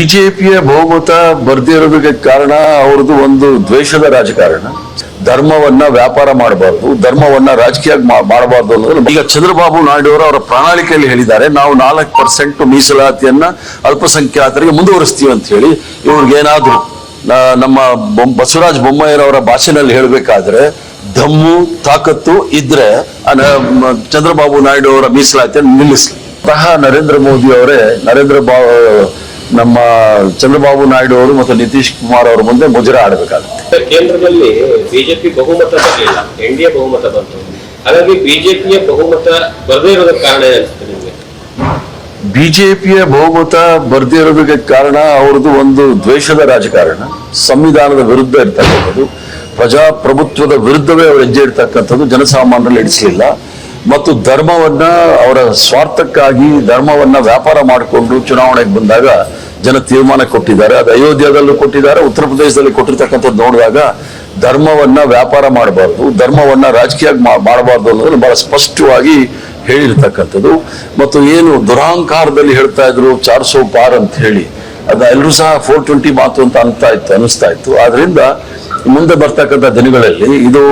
ಬಿಜೆಪಿಯ ಬಹುಮತ ಬರ್ದಿರೋದಕ್ಕೆ ಕಾರಣ ಅವ್ರದ್ದು ಒಂದು ದ್ವೇಷದ ರಾಜಕಾರಣ. ಧರ್ಮವನ್ನ ವ್ಯಾಪಾರ ಮಾಡಬಾರ್ದು, ಧರ್ಮವನ್ನ ರಾಜಕೀಯ ಮಾಡಬಾರ್ದು ಅನ್ನೋದು ಈಗ ಚಂದ್ರಬಾಬು ನಾಯ್ಡು ಅವರು ಪ್ರಣಾಳಿಕೆಯಲ್ಲಿ ಹೇಳಿದ್ದಾರೆ, ನಾವು ನಾಲ್ಕು ಪರ್ಸೆಂಟ್ ಮೀಸಲಾತಿಯನ್ನ ಅಲ್ಪಸಂಖ್ಯಾತರಿಗೆ ಮುಂದುವರಿಸ್ತೀವಿ ಅಂತ ಹೇಳಿ ಇವ್ರಿಗೇನಾದ್ರೂ ನಮ್ಮ ಬಸವರಾಜ ಬೊಮ್ಮಯ್ಯರವರ ಭಾಷೆನಲ್ಲಿ ಹೇಳಬೇಕಾದ್ರೆ ದಮ್ಮು ತಾಕತ್ತು ಇದ್ರೆ ಚಂದ್ರಬಾಬು ನಾಯ್ಡು ಅವರ ಮೀಸಲಾತಿಯನ್ನು ನಿಲ್ಲಿಸಲಿ. ನರೇಂದ್ರ ಮೋದಿ ಅವರೇ, ನರೇಂದ್ರ ಬಾ ನಮ್ಮ ಚಂದ್ರಬಾಬು ನಾಯ್ಡು ಅವರು ಮತ್ತು ನಿತೀಶ್ ಕುಮಾರ್ ಅವರ ಮುಂದೆ ಮುಜರ ಆಡಬೇಕಾಗುತ್ತೆ. ಕೇಂದ್ರದಲ್ಲಿ ಬಿಜೆಪಿ ಬಹುಮತ ಬರಲಿಲ್ಲ. ಎನ್ ಡಿ ಎ ಬಹುಮತ ಬಂತು. ಹಾಗಾಗಿ ಬಿಜೆಪಿಯ ಬಹುಮತ ಬರದೇ ಇರೋದಕ್ಕೆ ಕಾರಣ ಏನಿಸುತ್ತೆ ನಿಮಗೆ? ಬಿಜೆಪಿಯ ಬಹುಮತ ಬರ್ದೇ ಇರೋದಕ್ಕೆ ಕಾರಣ ಅವ್ರದ್ದು ಒಂದು ದ್ವೇಷದ ರಾಜಕಾರಣ. ಸಂವಿಧಾನದ ವಿರುದ್ಧ ಇರ್ತಕ್ಕಂಥದ್ದು ಪ್ರಜಾಪ್ರಭುತ್ವದ ವಿರುದ್ಧವೇ ಅವರು ಹೆಜ್ಜೆ ಇಡ್ತಕ್ಕಂಥದ್ದು ಜನಸಾಮಾನ್ಯರಲ್ಲಿ ಇಡಿಸಲಿಲ್ಲ ಮತ್ತು ಧರ್ಮವನ್ನ ಅವರ ಸ್ವಾರ್ಥಕ್ಕಾಗಿ ಧರ್ಮವನ್ನ ವ್ಯಾಪಾರ ಮಾಡಿಕೊಂಡು ಚುನಾವಣೆಗೆ ಬಂದಾಗ ಜನ ತೀರ್ಮಾನ ಕೊಟ್ಟಿದ್ದಾರೆ. ಅದು ಅಯೋಧ್ಯದಲ್ಲೂ ಕೊಟ್ಟಿದ್ದಾರೆ, ಉತ್ತರ ಪ್ರದೇಶದಲ್ಲಿ ಕೊಟ್ಟಿರ್ತಕ್ಕಂಥದ್ದು ನೋಡಿದಾಗ ಧರ್ಮವನ್ನ ವ್ಯಾಪಾರ ಮಾಡಬಾರ್ದು, ಧರ್ಮವನ್ನ ರಾಜಕೀಯ ಮಾಡಬಾರ್ದು ಅನ್ನೋದನ್ನು ಬಹಳ ಸ್ಪಷ್ಟವಾಗಿ ಹೇಳಿರ್ತಕ್ಕಂಥದ್ದು. ಮತ್ತು ಏನು ದುರಹಂಕಾರದಲ್ಲಿ ಹೇಳ್ತಾ ಇದ್ರು, ಚಾರ್ ಸೋ ಪಾರ್ ಅಂತ ಹೇಳಿ. ಅದ ಎಲ್ಲರೂ ಸಹ ಫೋರ್ ಟ್ವೆಂಟಿ ಮಾತು ಅಂತ ಅನ್ತಾ ಇತ್ತು, ಅನಿಸ್ತಾ ಇತ್ತು. ಆದ್ರಿಂದ ಮುಂದೆ ಬರ್ತಕ್ಕಂಥ ದಿನಗಳಲ್ಲಿ ಇದು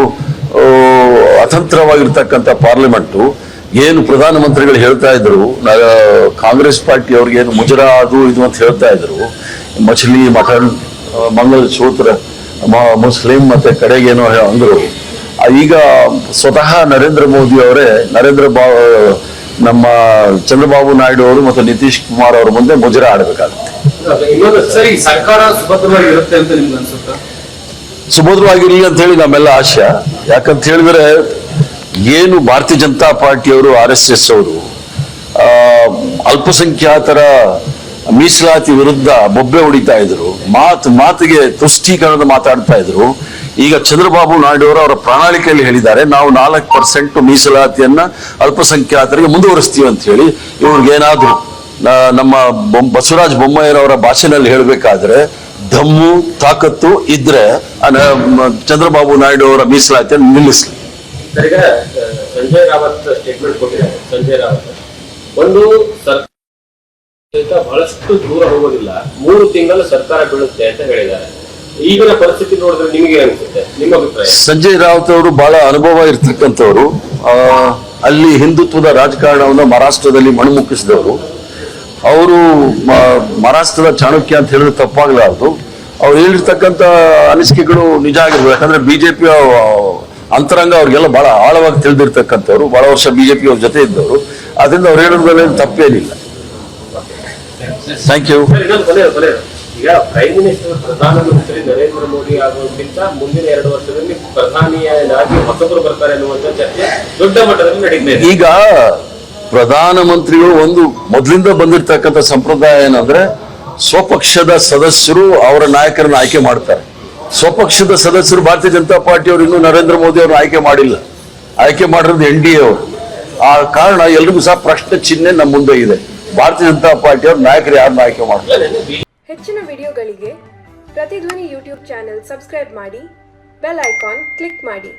ಆ, ಅತಂತ್ರವಾಗಿರ್ತಕ್ಕಂಥ ಪಾರ್ಲಿಮೆಂಟು ಏನು ಪ್ರಧಾನಮಂತ್ರಿಗಳು ಹೇಳ್ತಾ ಇದ್ರು ಕಾಂಗ್ರೆಸ್ ಪಾರ್ಟಿ ಅವ್ರಿಗೆ ಏನು ಮುಜರಾ ಅದು ಇದು ಅಂತ ಹೇಳ್ತಾ ಇದ್ರು ಮಚ್ಲಿ ಮಟನ್ ಮಂಗಳ ಸೂತ್ರ ಮುಸ್ಲಿಂ ಮತ್ತೆ ಕಡೆಗೇನೋ ಅಂದರು. ಈಗ ಸ್ವತಃ ನರೇಂದ್ರ ಮೋದಿ ಅವರೇ ನರೇಂದ್ರ ಬಾ ನಮ್ಮ ಚಂದ್ರಬಾಬು ನಾಯ್ಡು ಅವರು ಮತ್ತು ನಿತೀಶ್ ಕುಮಾರ್ ಅವರ ಮುಂದೆ ಮುಜರ ಆಡಬೇಕಾಗುತ್ತೆ ಸರಿ ಸರ್ಕಾರ ಅಂತ ನಿಮ್ಗೆ ಸುಭದ್ರವಾಗಿರ್ಲಿ ಅಂತ ಹೇಳಿ ನಮ್ಮೆಲ್ಲ ಆಶಯ. ಯಾಕಂತ ಹೇಳಿದ್ರೆ ಏನು ಭಾರತೀಯ ಜನತಾ ಪಾರ್ಟಿಯವರು, ಆರ್ ಎಸ್ ಎಸ್ ಅವರು ಅಲ್ಪಸಂಖ್ಯಾತರ ಮೀಸಲಾತಿ ವಿರುದ್ಧ ಬೊಬ್ಬೆ ಹೊಡಿತಾ ಇದ್ರು, ಮಾತು, ಮಾತಿಗೆ ತುಷ್ಟೀಕರಣದ ಮಾತಾಡ್ತಾ ಇದ್ರು. ಈಗ ಚಂದ್ರಬಾಬು ನಾಯ್ಡು ಅವರು ಅವರ ಪ್ರಣಾಳಿಕೆಯಲ್ಲಿ ಹೇಳಿದ್ದಾರೆ, ನಾವು ನಾಲ್ಕು ಪರ್ಸೆಂಟ್ ಮೀಸಲಾತಿಯನ್ನ ಅಲ್ಪಸಂಖ್ಯಾತರಿಗೆ ಮುಂದುವರಿಸ್ತೀವಿ ಅಂತ ಹೇಳಿ ಇವ್ರಿಗೇನಾದ್ರು ನಮ್ಮ ಬಸವರಾಜ್ ಬೊಮ್ಮಾಯಿರವರ ಭಾಷೆನಲ್ಲಿ ಹೇಳಬೇಕಾದ್ರೆ ದಮ್ಮು ತಾಕತ್ತು ಇದ್ರೆ ಚಂದ್ರಬಾಬು ನಾಯ್ಡು ಅವರ ಮೀಸಲಾತಿಯನ್ನು ನಿಲ್ಲಿಸಲಿ. ಸಂಜಯ್ ರಾವತ್ ಸ್ಟೇಟ್ಮೆಂಟ್ ಕೊಟ್ಟಿದ್ದಾರೆ ಸಂಜಯ್ ರಾವತ್. ಒಂದು ಸರ್ಕಾರ ಬಹಳಷ್ಟು ದೂರ ಹೋಗೋದಿಲ್ಲ. ಮೂರು ತಿಂಗಳು ಸರ್ಕಾರ ಬೀಳುತ್ತೆ ಅಂತ ಹೇಳಿದ್ದಾರೆ. ಈಗಿನ ಪರಿಸ್ಥಿತಿ ನೋಡಿದ್ರೆ ನಿಮಗೆ ಅನಿಸುತ್ತೆ? ನಿಮ್ಮ ಅಭಿಪ್ರಾಯ? ಸಂಜಯ್ ರಾವತ್ ಅವರು ಬಹಳ ಅನುಭವ ಇರ್ತಕ್ಕಂಥವ್ರು. ಆ, ಅಲ್ಲಿ ಹಿಂದುತ್ವದ ರಾಜಕಾರಣವನ್ನು ಮಹಾರಾಷ್ಟ್ರದಲ್ಲಿ ಮಣ್ಣುಮುಕ್ಕಿಸಿದವರು ಅವರು ಮಹಾರಾಷ್ಟ್ರದ ಚಾಣಕ್ಯ ಅಂತ ಹೇಳಿದ್ರೆ ತಪ್ಪಾಗಲಾರದು. ಅವ್ರು ಹೇಳಿರ್ತಕ್ಕಂಥ ಅನಿಸಿಕೆಗಳು ನಿಜ ಆಗಿರ್ಬೋದು ಯಾಕಂದ್ರೆ ಬಿಜೆಪಿ ಅಂತರಂಗ ಅವ್ರಿಗೆಲ್ಲ ಬಹಳ ಆಳವಾಗಿ ತಿಳಿದಿರ್ತಕ್ಕಂಥವ್ರು. ಬಹಳ ವರ್ಷ ಬಿಜೆಪಿ ಅವ್ರ ಜೊತೆ ಇದ್ದವರು. ಅದರಿಂದ ಅವ್ರು ಹೇಳೋದ್ರಲ್ಲಿ ತಪ್ಪೇನಿಲ್ಲ. ಥ್ಯಾಂಕ್ ಯು ಈಗ ಪ್ರೈಮ್ ಮಿನಿಸ್ಟರ್ ಪ್ರಧಾನಮಂತ್ರಿ ನರೇಂದ್ರ ಮೋದಿ ಆಗೋದ್ಕಿಂತ ಮುಂದಿನ ಎರಡು ವರ್ಷದಲ್ಲಿ ಪ್ರಧಾನಿಯಾಗಿ ಹೊಸಬರು ಬರ್ತಾರೆ ಅನ್ನುವಂತ ಚರ್ಚೆ ದೊಡ್ಡ ಮಟ್ಟದಲ್ಲಿ ನಡೀತಾ ಈಗ ಪ್ರಧಾನಮಂತ್ರಿಗಳು ಒಂದು ಮೊದಲಿಂದ ಬಂದಿರತಕ್ಕಂಥ ಸಂಪ್ರದಾಯ ಏನಂದ್ರೆ ಸ್ವಪಕ್ಷದ ಸದಸ್ಯರು ಅವರ ನಾಯಕರನ್ನ ಆಯ್ಕೆ ಮಾಡ್ತಾರೆ. ಸ್ವಪಕ್ಷದ ಸದಸ್ಯರು ಭಾರತೀಯ ಜನತಾ ಪಾರ್ಟಿಯವರು ಇನ್ನು ನರೇಂದ್ರ ಮೋದಿ ಅವರು ಆಯ್ಕೆ ಮಾಡಿಲ್ಲ. ಆಯ್ಕೆ ಮಾಡಿರೋದು ಎನ್ ಡಿ ಎ ಅವರು. ಆ ಕಾರಣ ಎಲ್ರಿಗೂ ಸಹ ಪ್ರಶ್ನೆ ಚಿಹ್ನೆ ನಮ್ಮ ಮುಂದೆ ಇದೆ. ಭಾರತೀಯ ಜನತಾ ಪಾರ್ಟಿಯವರು ನಾಯಕರು ಯಾರನ್ನ ಆಯ್ಕೆ ಮಾಡ್ತಾರೆ? ಹೆಚ್ಚಿನ ವಿಡಿಯೋಗಳಿಗೆ ಪ್ರತಿಧ್ವನಿ ಯೂಟ್ಯೂಬ್ ಚಾನೆಲ್ ಸಬ್ಸ್ಕ್ರೈಬ್ ಮಾಡಿ, ಬೆಲ್ ಐಕಾನ್ ಕ್ಲಿಕ್ ಮಾಡಿ.